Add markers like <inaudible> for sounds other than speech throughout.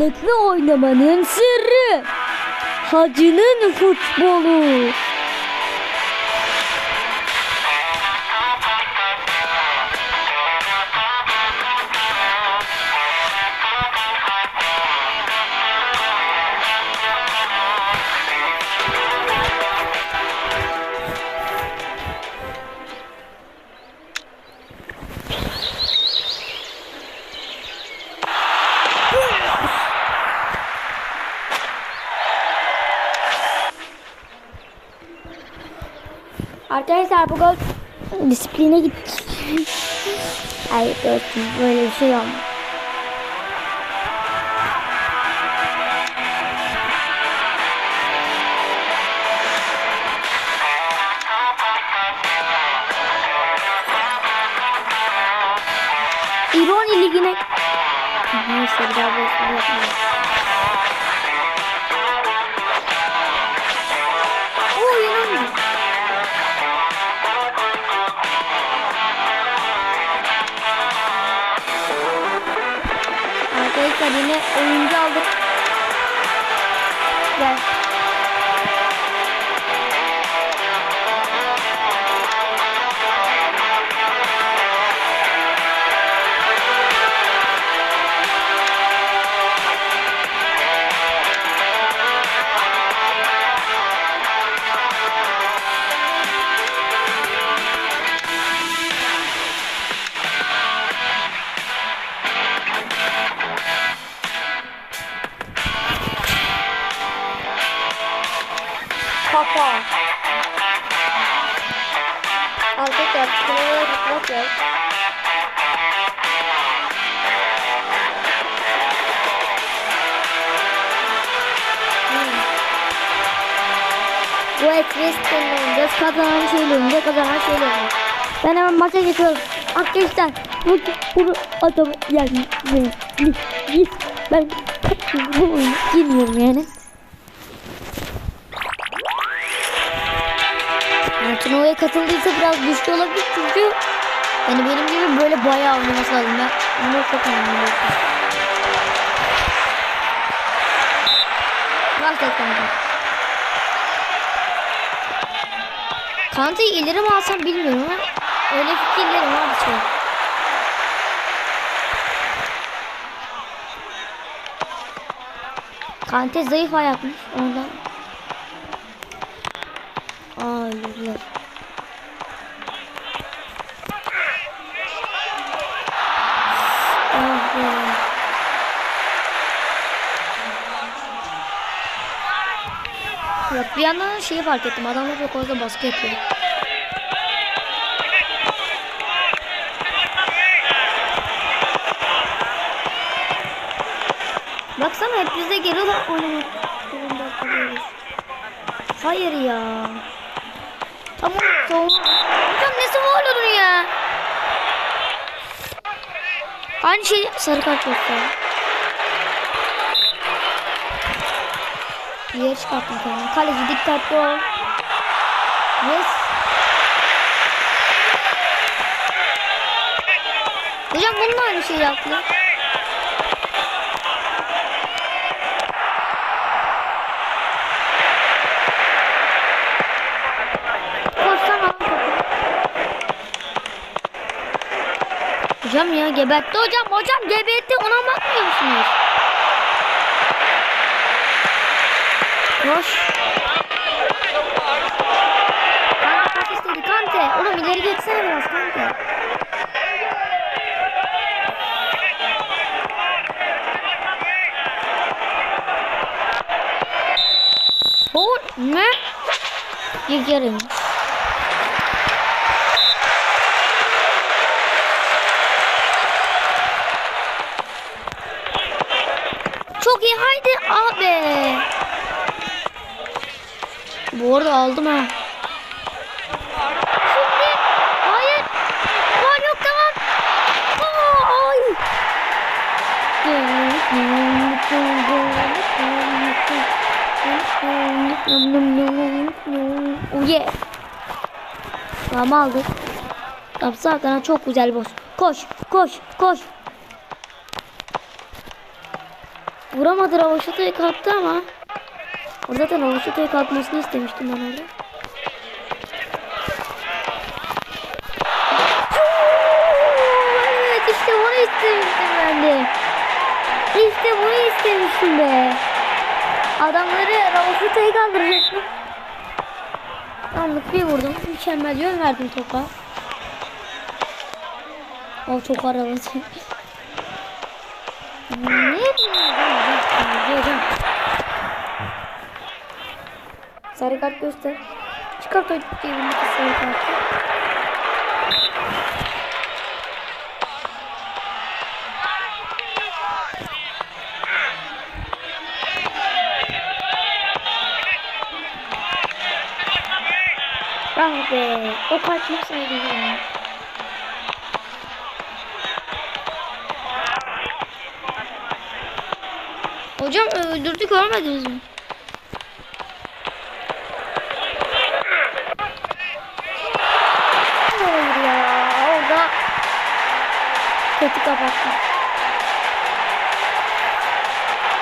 Tekli oynamanın sırrı. Hacı'nın futbolu. Arkadaşlar bu gol disipline gitti. Hayır dostum böyle bir şey olmaz. İroni ligine Neyse bir daha oyuncu aldık. Kafa. Arkadaşlar şuraya gitmek yok. Hmm. Bu Etvest oynayacağız. Kazanan oynayacak. Kazanan oynayacak. Ben hemen maça geçiyorum. Arkadaşlar bu bunu adamı yani ben bu oyunu yani. Katıldıysa biraz güçlü olabilir çünkü yani benim gibi böyle bayağı oynaması lazım. Ben bunu çok önemli. Başlat kanka. İleri mi alsam bilmiyorum ama öyle fikirlerim var bir şey. Kante zayıf ayakmış ondan. Aa yürüler. Ah be. Yok bir yandan şeyi fark ettim. Adamlar çok fazla baskı yapıyor. Baksana hep bize geri olarak oynamak kalıyoruz. Hayır ya. Tamam soğuk. Hocam ne soğuğladın ya? Aynı şey sarı kart. Bir yere çıkarttım kendimi. Kaleci dikkatli ol. Yes. Hocam bunun da aynı şeyi yaptı. Hocam ya gebertti hocam. Hocam gebertti. Ona bakmıyor musunuz? Koş. Kante pas istedi. Kante. Oğlum ileri geçsene biraz Kante. Ne? Bir yarım. Çok iyi haydi abi. Bu arada aldım ha. Şimdi hayır. Var yok tamam. Ay. Oh yeah. Tamam aldık. Tamam kanat çok güzel boş. Koş koş koş. Vuramadı Ravaşata'yı kalktı ama. O zaten Ravaşata'yı kalkmasını istemiştim ben orada. Evet işte bunu istemiştim ben de. İşte bunu istemiştim be. Adamları Ravaşata'yı kaldıracaktım. Anlık bir vurdum. Mükemmel yön verdim topa. O çok araladı. Ne Sarı kart göster. Çıkart o cebindeki sarı kartı. Ah be, o kaçmasaydı ya. Hocam öldürdük görmediniz mi?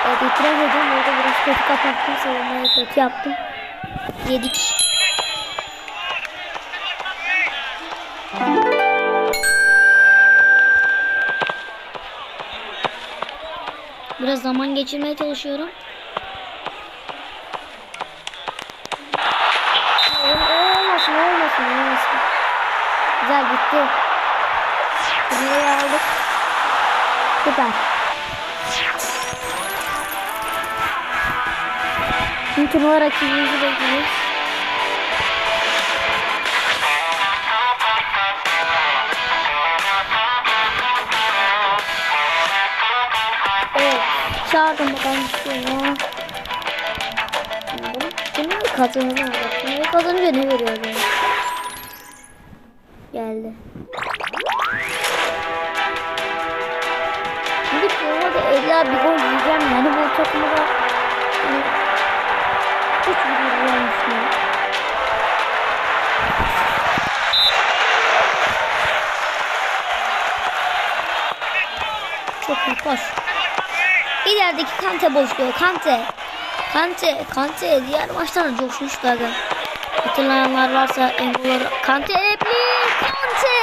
Evet itiraz ediyorum orada biraz kötü kapattım savunmayı kötü yaptım. Yedik. Biraz zaman geçirmeye çalışıyorum. Olmasın, olmasın, olmasın. Güzel bitti. Burayı aldık. Süper. Turnuva rakibimizi bekliyoruz. Evet. Çağırdım bakalım şunu. Bunu kazanını aldık. Bunu kazanınca ne veriyor? Geldi. Şimdi turnuvada illa bir gol yiyeceğim yani bu takımı da hani, hiç gol yiyemiyorum. Çok iyi koş. İlerideki Kante boşluyor. Kante. Kante. Kante. Diğer maçlarda coşmuşlardı. Hatırlayanlar varsa Engolar. Kante repli. Kante.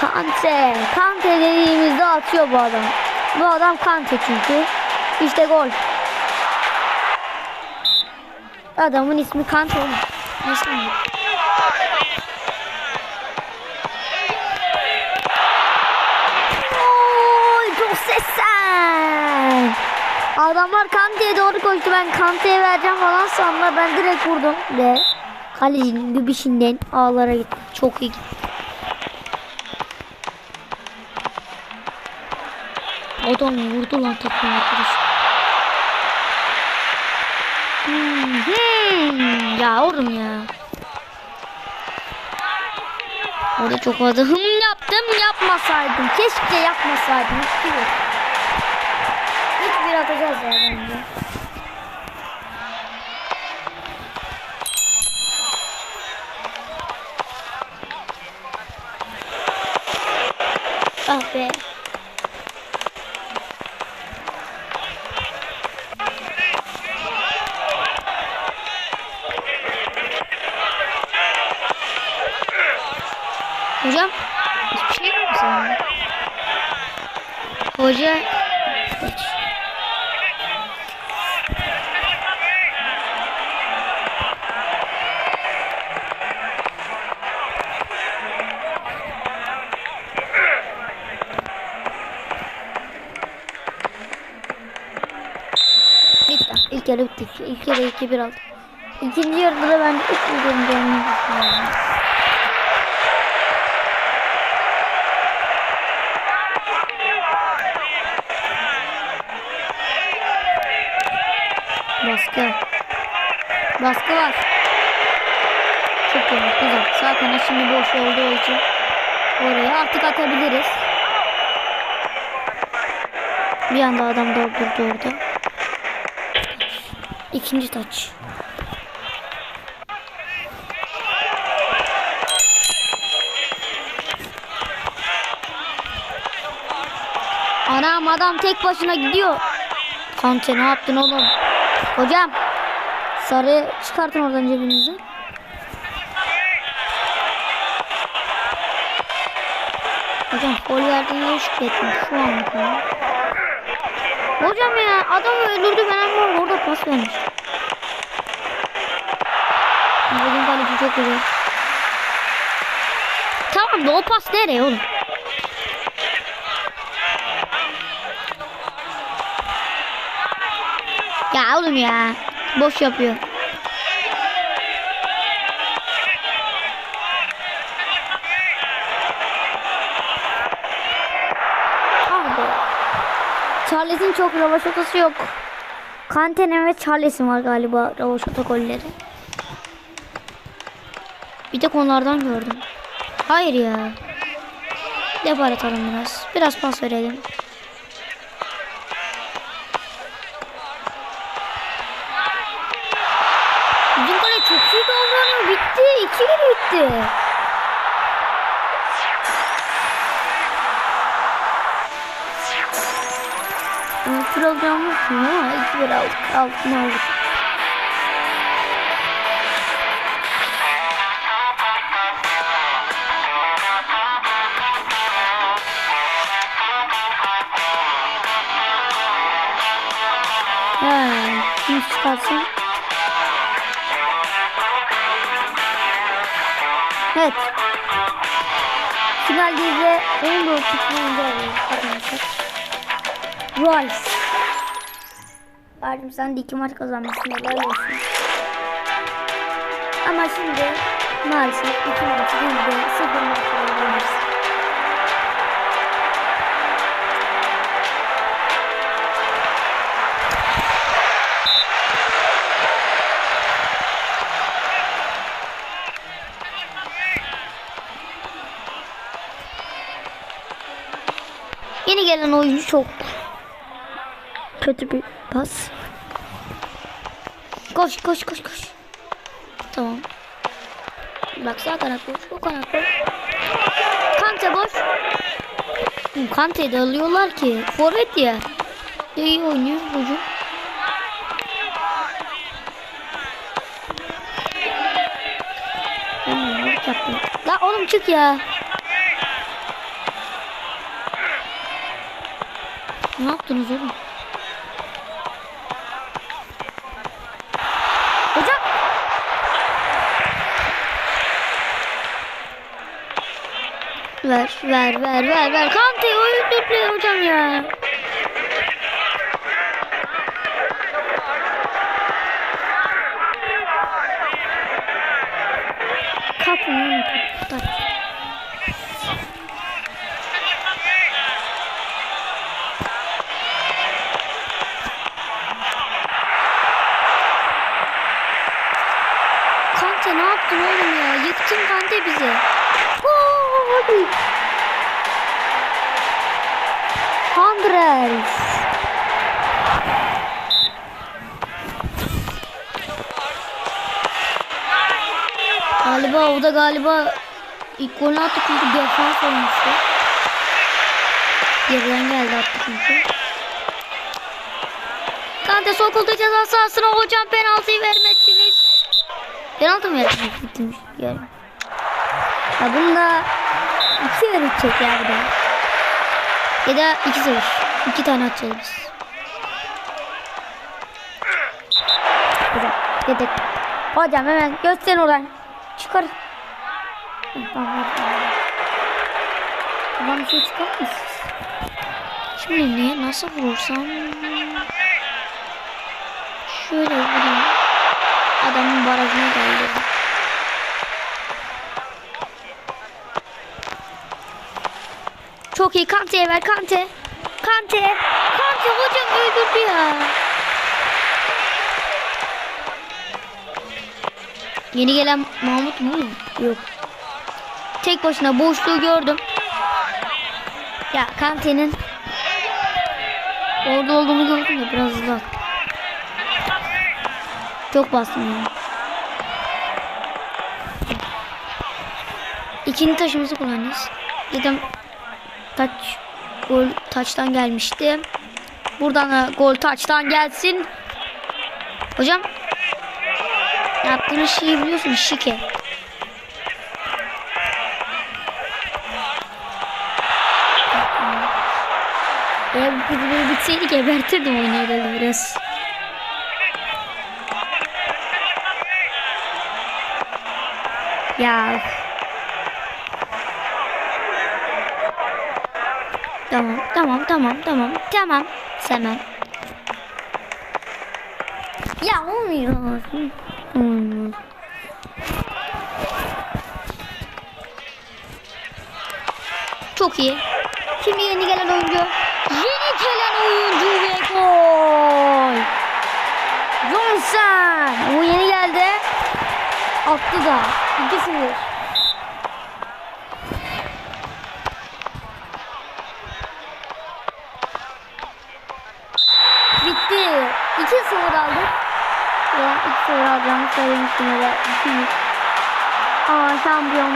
Kante. Kante dediğimizde atıyor bu adam. Bu adam Kante çünkü. İşte gol. Adamın ismi mı? Oy Josesen. Adamlar Kante'ye doğru koştu. Ben Kante'ye vereceğim falan sanma. Ben direkt vurdum. Ve kalecinin gübişinden ağlara gitti. Çok iyi gitti. Adam vurdu lan takım arkadaşı. Hmm. Ya oğlum ya. Orada çok fazla hım yaptım yapmasaydım. Keşke yapmasaydım. Hiç bir. Hiç bir atacağız ya bence. Ah be. Hocam hiçbir şey yok mu? Hoca. İlk yarı bitti. İlk yarı 2-1 aldı. İkinci yarıda da bence 3 milyon düşünüyorum. Baskı. Baskı var. Çok iyi. Güzel. Sağ kanat şimdi boş olduğu için oraya artık atabiliriz. Bir anda adam doldurdu orada. İkinci taç. Anam adam tek başına gidiyor. Kante ne yaptın oğlum? Hocam. Sarı çıkartın oradan cebinizi. Hocam gol verdiğine şükrettim. Şu an. Hocam ya adam öldürdü ben ama orada pas vermiş. Bugün kaleci çok güzel. Tamam da o pas nereye oğlum? Ya oğlum ya. Boş yapıyor. Charles'in çok ravaşatası yok. Kante'nin ve Charles'in var galiba ravaşata golleri. Bir tek onlardan gördüm. Hayır ya. Depar atalım biraz. Biraz pas verelim. Program yok mu? Ha, iki bir aldık. Çıkarsın. Evet. Finalde de 14 tutmayınca alıyoruz arkadaşlar. Rice. Bardem sen de iki maç kazanmışsın. Helal olsun. Ama şimdi maalesef iki maçı değil de sıfır maç kazanmışsın. Yeni gelen oyuncu çok kötü bir pas. Koş koş koş koş. Tamam. Bak sağ kanat boş, o kanat boş. Kante boş. Kante'yi de alıyorlar ki. Forvet ya. İyi oynuyor ne yaptım? La oğlum çık ya. Ne yaptınız oğlum? Hocam. Ver, ver, ver, ver. Kante oyun dörtlüyor hocam ya. Kapın onu kapı. Kante ne yaptın oğlum ya? Yıktın Kante bizi. Gol! Andres. Galiba o da galiba ilk golünü attı çünkü defans olmuştu. Geriden geldi attı çünkü. Kante sokuldu ceza sahasına hocam penaltıyı vermezsiniz. Penaltı mı? Bitmiş yani. Ya bunu da iki verecek ya bu da. Ya da iki seviş. İki tane atacağız biz. Güzel. Yedek. Hocam hemen göster oradan. Çıkar. Tamam. tamam. Şey çıkartmışsınız. Şimdi ne? Nasıl vurursam? Şöyle vurayım. Adamın barajına geldi. Çok iyi. Kante'ye ver. Kante. Kante. Kante hocam öldürdü ya. Yeni gelen Mahmut mu? Yok. Tek başına boşluğu gördüm. Ya Kante'nin orada olduğunu gördüm de biraz uzak. Çok bastım yani. İkinci taşımızı kullanacağız. Dedim taç Gol taçtan gelmişti. Buradan da gol taçtan gelsin. Hocam yaptığınız şeyi biliyorsun şike. Eğer bu videoyu bitseydi gebertirdim oyunu herhalde biraz. Ya. Tamam, tamam, tamam, tamam. Hemen. Ya olmuyor. Hmm. Çok iyi. Şimdi yeni gelen oyuncu. Yeni gelen oyuncu ve gol. Johnson. O yeni geldi. Attı da. 2-0. Bitti. 2-0 aldık. Ya 2-0 alacağımı söylemiştim öyle. 2-1. Aa şampiyon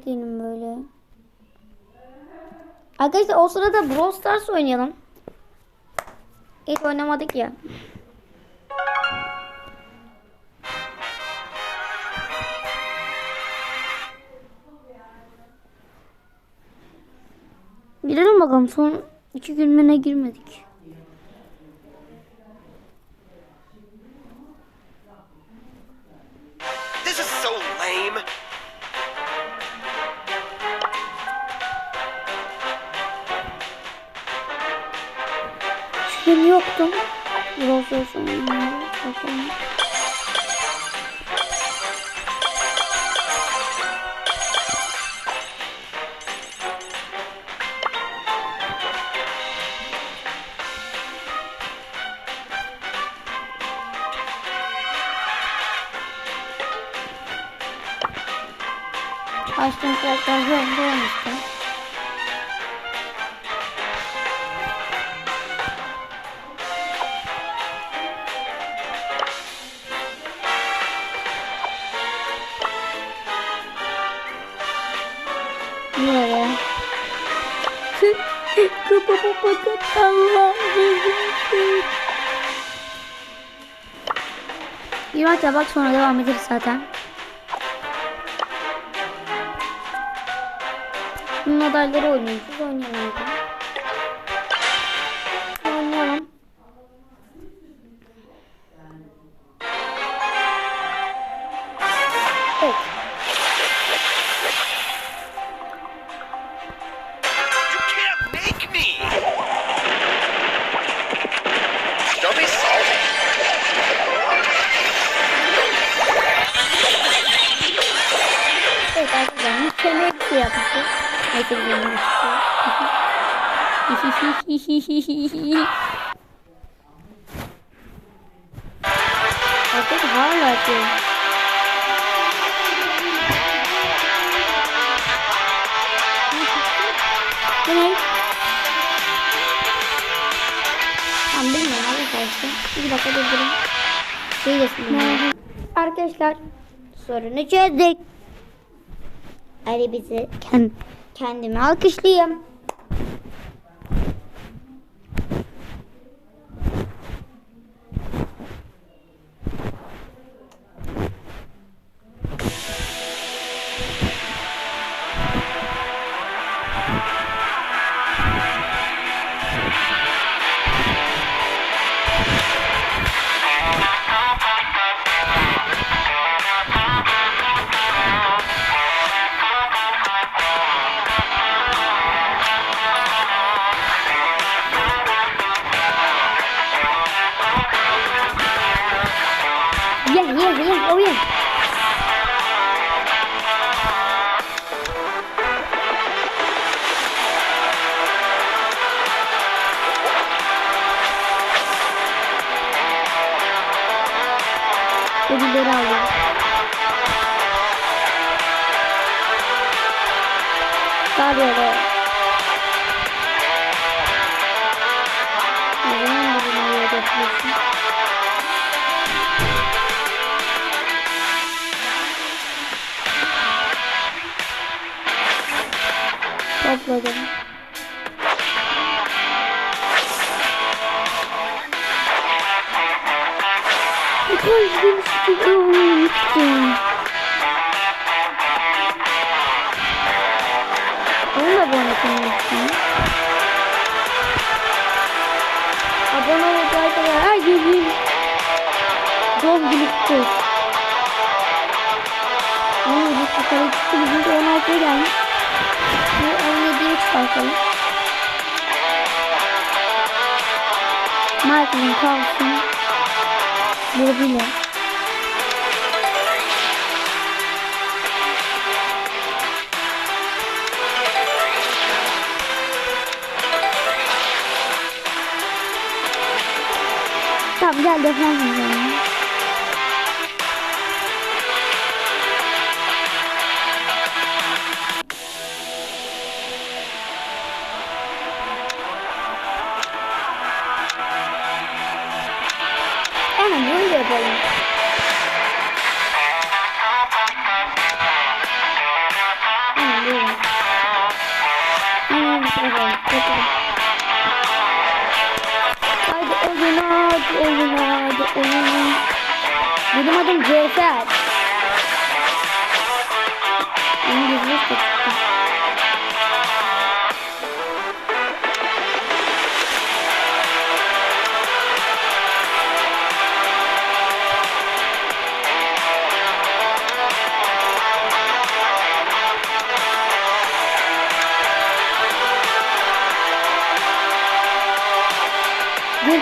Bekleyelim böyle. Arkadaşlar o sırada Brawl Stars oynayalım. Hiç oynamadık ya. Girelim bakalım son iki gününe girmedik. Gün yoktum. Bakalım. Açtığım karakter yolda olmuştu. Kafama bakın Allah'ım. Bir maç bak sonra devam ederiz zaten. Bunun adayları oynuyoruz. Biz arkadaşlar. Bir dakika durdurun. Şey sileyim. Arkadaşlar sorunu çözdük. Ali bizi kend, kendimi alkışlayayım. 对，对。Olsun. Onun gibi yukarı çıktı bizim de 16'ya gelmiş. Ve 17'ye çıkartalım. Michael'ın kalsın. Vurabilir. Tamam gel defans yapalım. Yapalım. Hadi oyuna, hadi oyuna, hadi oyuna. Benim adım Cefer. İngilizce çıktı.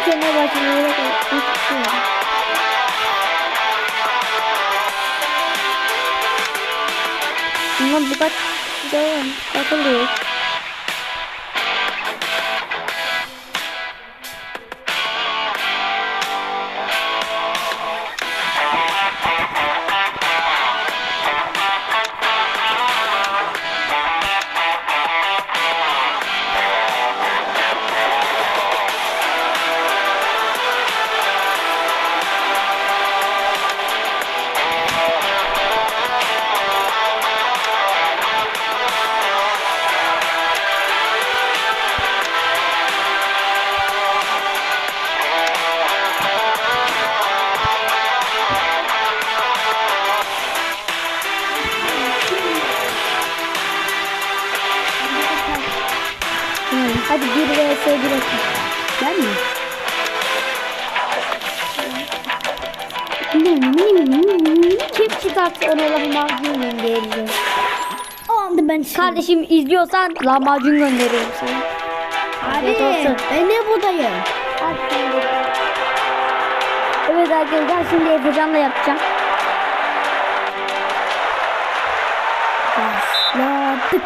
Başına Bundan birkaç devam katılıyor. Kardeşim izliyorsan lahmacun gönderiyorum sana. Abi ben ne buradayım? Evet arkadaşlar şimdi Efecan'la yapacağım. Başladık.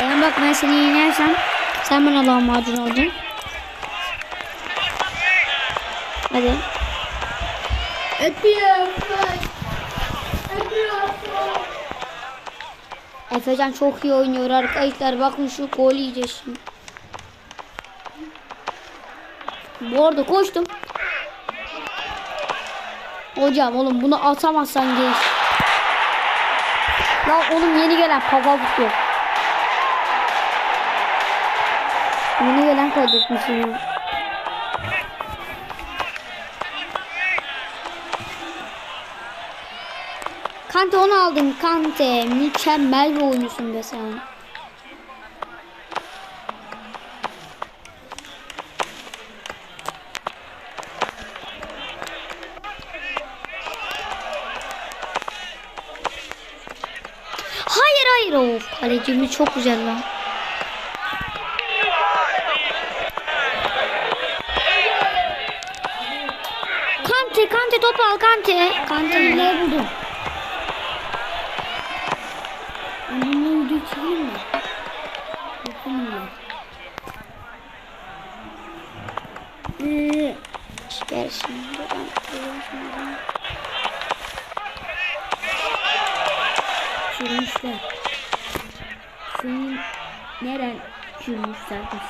Eğer bak ben seni yenersem sen bana lahmacun olacaksın. Hadi. Öpüyorum. Efecan çok iyi oynuyor arkadaşlar. Bakın şu gol yiyeceğiz şimdi. Bu arada koştum. Hocam oğlum bunu atamazsan geç. Lan oğlum yeni gelen papa tutuyor. Yeni gelen kaydetmişim. Kante onu aldın Kante. Mükemmel bir oyuncusun be sen. Hayır hayır of kalecimiz çok güzel lan. Kante Kante top al Kante. Kante buldum? Annemle video çekeyim mi? Yapayım mı? Ee, Gel şimdi ben koyayım şimdi. sürmüşler. senin neren zaten.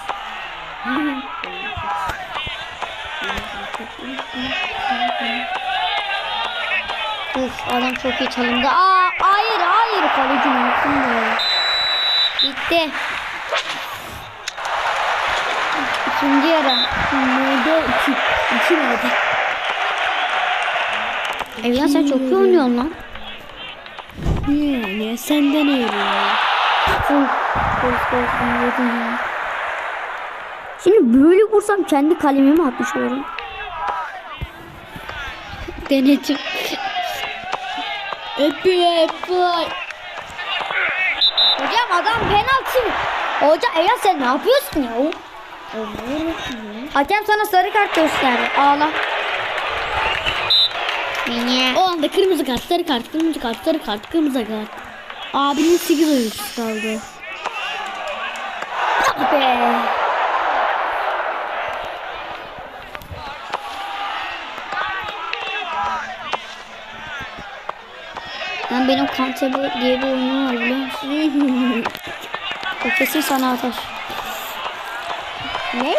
Uf adam çok iyi çalımda. Aa hayır hayır kaleci ne yaptın be? Bitti. İkinci yarı. Neyde iki, iki neydi? Evlen sen çok iyi oynuyorsun lan. Yani senden iyi. Uf, of, of, anladım ya. Şimdi böyle vursam kendi kalemi mi atmış olurum? Denetim. Öpüyor öpüyor. Hocam adam penaltı. Hoca Eya sen ne yapıyorsun ya? Hakem sana sarı kart gösterdi. Ağla. Niye? O anda kırmızı kart, sarı kart, kırmızı kart, sarı kart, kırmızı kart. Abinin 8 oyuncusu kaldı. Be. Ben benim bu- diye bir oyunum var biliyor musun? <laughs> O kesin sana atar. ne?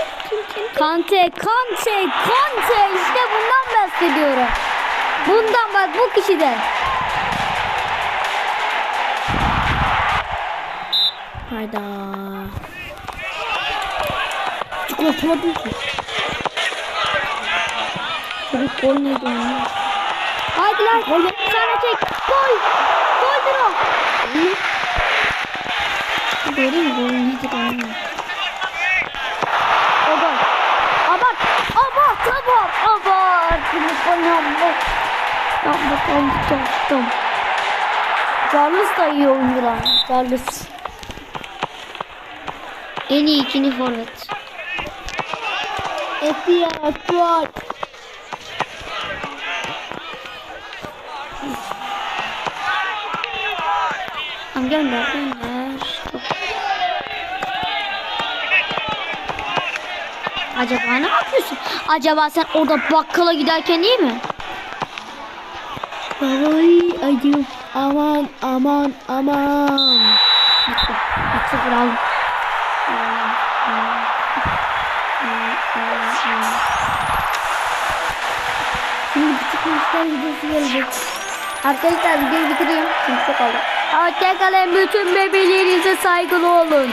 Kante, Kante, Kante işte bundan bahsediyorum. Bundan bak bu kişiden. Hayda. Çikolataladın ki. Çocuk gol neydi onu? Hadi lan. Sana çek. Gol. Goldür o. Göreyim gol neydi onu? O gol. Abart. Abart. Abart. Abart. Lütfen yapma. Yapma. Tamam. Tamam. Tamam. Carlos da iyi oyuncu lan. Carlos. En iyi ikili forvet. Öpüyor öpüyor. Tamam gönder gönder. Acaba ne yapıyorsun? Acaba sen orada bakkala giderken iyi mi? Ay acım. Aman aman aman. Bitti. Sıfır aldım. Şimdi küçük maçlar videosu gelecek. Arkadaşlar videoyu bitireyim. Çünkü çok oldu. Hoşçakalın bütün bebelerinize saygılı olun.